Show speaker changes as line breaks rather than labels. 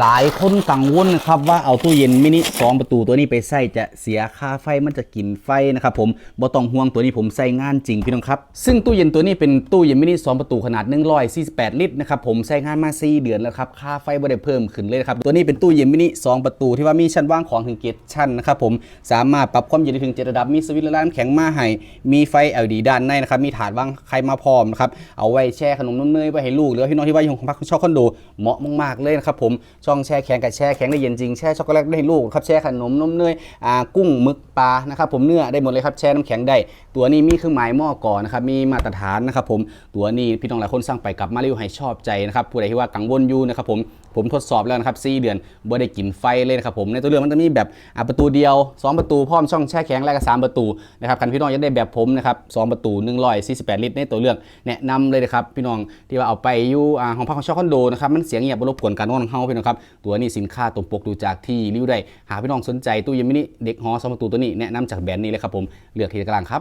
หลายคนกังวลนะครับว่าเอาตู้เย็นมินิ2ประตูตัวนี้ไปใส่จะเสียค่าไฟมันจะกินไฟนะครับผมบ่ต้องห่วงตัวนี้ผมใส่งานจริงพี่น้องครับ ซึ่งตู้เย็นตัวนี้เป็นตู้เย็นมินิ2ประตูขนาด 148 ลิตรนะครับผมใช้งานมา 4 เดือนแล้วครับค่าไฟบ่ได้เพิ่มขึ้นเลยครับตัวนี้เป็นตู้เย็นมินิ2ประตูที่ว่ามีชั้นว่างของถึงเกตชั้นนะครับผมสามารถปรับความเย็นได้ถึง7ระดับมีสวิตช์ละลายน้ำแข็งมาให้มีไฟ LED ด้านในนะครับมีถาดวางไข่มาพร้อมนะครับเอาไว้แช่ขนมนมเนยไว้ให้ลูกหรือว่าพี่น้องที่ว่าอยู่ของพักชอบคอนโดเหมาะมากๆเลยนะครับผมช่องแช่แข็งกับแช่แข็งได้เย็นจริงแช่ช็อกโกแลตได้ลูกครับแช่ขนมนมเนยอ่ากุ้งหมึกปลานะครับผมเนื้อได้หมดเลยครับแช่น้ำแข็งได้ ตัวนี้มีเครื่องหมายหม้อก่อนนะครับมีมาตรฐานนะครับผมตัวนี้พี่น้องหลายคนสั่งไปกับมารีวิวให้ชอบใจนะครับผู้ใดที่ว่ากังวลอยู่นะครับผมผมทดสอบแล้วนะครับ4เดือนบ่ได้กินไฟเลยนะครับผมในตัวเรือมันจะมีแบบประตูเดียว 2 ประตูพร้อมช่องแช่แข็งและก็3ประตูนะครับคันพี่น้องอยากได้แบบผมนะครับ2ประตู148 ลิตรในตัวเลือกแนะนำเลยนะครับพี่น้องที่ว่าเอาไปอยู่ห้องพักของช่าคอนโดนะครับมันเสียงเงียบบรบกวนการนอนของเฮาพี่น้องครับตัวนี้สินค้าตรงปกดูจากที่รีวิวได้หากพี่น้องสนใจตู้เย็นมินิเด็กหอสองประตูตัวนี้แนะนำจากแบรนด์นี้เลยครับผมเลือกที่กลางครับ